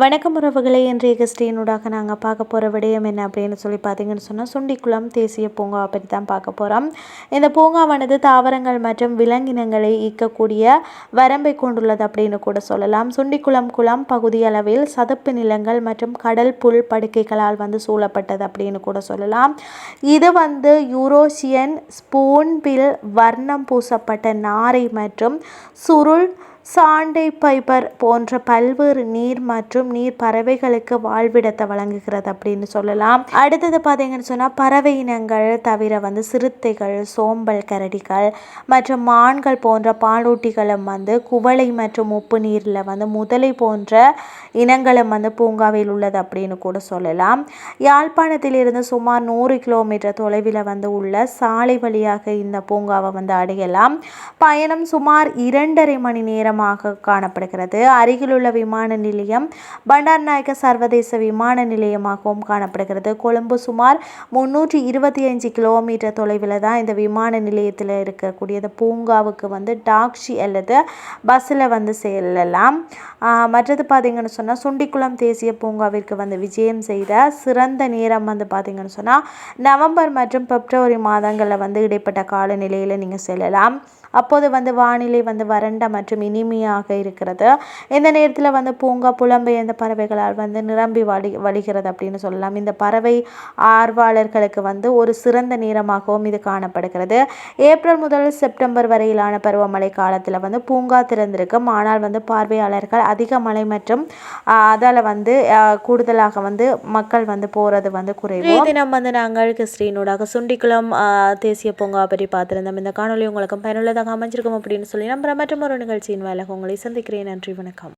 வணக்கம் உறவுகளை இன்றைய கிறிஸ்டியனூடாக நாங்கள் பார்க்க போகிற விடயம் என்ன அப்படின்னு சொல்லி பார்த்தீங்கன்னு சொன்னால் சுண்டிக்குளம் தேசிய பூங்கா பற்றி தான் பார்க்க போகிறோம் இந்த பூங்காவானது தாவரங்கள் மற்றும் விலங்கினங்களை ஈர்க்கக்கூடிய வரம்பை கொண்டுள்ளது அப்படின்னு கூட சொல்லலாம். சுண்டிக்குளம் குளம் பகுதி அளவில் சதுப்பு நிலங்கள் மற்றும் கடல் புல் படுக்கைகளால் வந்து சூழப்பட்டது அப்படின்னு கூட சொல்லலாம். இது வந்து யூரோசியன் ஸ்பூன்பில் வர்ணம் பூசப்பட்ட நாரை மற்றும் சுருள் சாண்டை பைபர் போன்ற பல்வேறு நீர் மற்றும் நீர் பறவைகளுக்கு வாழ்விடத்தை வழங்குகிறது அப்படின்னு சொல்லலாம். அடுத்தது பார்த்தீங்கன்னு சொன்னால் பறவை இனங்கள் தவிர வந்து சிறுத்தைகள் சோம்பல் கரடிகள் மற்றும் மான்கள் போன்ற பாலூட்டிகளும் வந்து குவளை மற்றும் உப்பு நீரில் வந்து முதலை போன்ற இனங்களும் வந்து பூங்காவில் உள்ளது அப்படின்னு கூட சொல்லலாம். யாழ்ப்பாணத்திலிருந்து சுமார் நூறு கிலோமீட்டர் தொலைவில் வந்து உள்ள சாலை வழியாக இந்த பூங்காவை வந்து அடையலாம். பயணம் சுமார் இரண்டரை மணி நேரம் மையமாக காணப்படுகிறது. அருகிலுள்ள விமான நிலையம் பண்டார்நாயக்க சர்வதேச விமான நிலையமாகவும் காணப்படுகிறது. கொழும்பு சுமார் முன்னூற்றி இருபத்தி அஞ்சு கிலோமீட்டர் தொலைவில் தான் இந்த விமான நிலையத்தில் இருக்கக்கூடிய இந்த பூங்காவுக்கு வந்து டாக்ஸி அல்லது பஸ்ஸில் வந்து செல்லலாம். மற்றது பார்த்திங்கன்னு சொன்னால் சுண்டிக்குளம் தேசிய பூங்காவிற்கு வந்து விஜயம் செய்த சிறந்த நேரம் வந்து பார்த்திங்கன்னு சொன்னால் நவம்பர் மற்றும் பிப்ரவரி மாதங்களில் வந்து இடைப்பட்ட காலநிலையில் நீங்கள் செல்லலாம். அப்போது வந்து வானிலை வந்து வறண்ட மற்றும் இனிமையாக இருக்கிறது. இந்த நேரத்தில் வந்து பூங்கா புலம்பெயர்ந்த பறவைகளால் வந்து நிரம்பி வழி வழிகிறது அப்படின்னு சொல்லலாம். இந்த பறவை ஆர்வலர்களுக்கு வந்து ஒரு சிறந்த நேரமாகவும் இது காணப்படுகிறது. ஏப்ரல் முதல் செப்டம்பர் வரையிலான பருவமழை காலத்தில் வந்து பூங்கா திறந்திருக்கும். ஆனால் வந்து பார்வையாளர்கள் அதிக மழை மற்றும் அதால் வந்து கூடுதலாக வந்து மக்கள் வந்து போகிறது வந்து குறைவு. தினம் வந்து நாங்கள் கிறிஸ்டினூடாக சுண்டிக்குளம் தேசிய பூங்கா பற்றி பார்த்துருந்தோம். இந்த காணொலி உங்களுக்கு பயனுள்ளதாக அமைஞ்சிருக்கும் அப்படின்னு சொல்லி நம்புகிற மற்றும் ஒரு நிகழ்ச்சியின் வேலை உங்களை சந்திக்கிறேன். நன்றி வணக்கம்.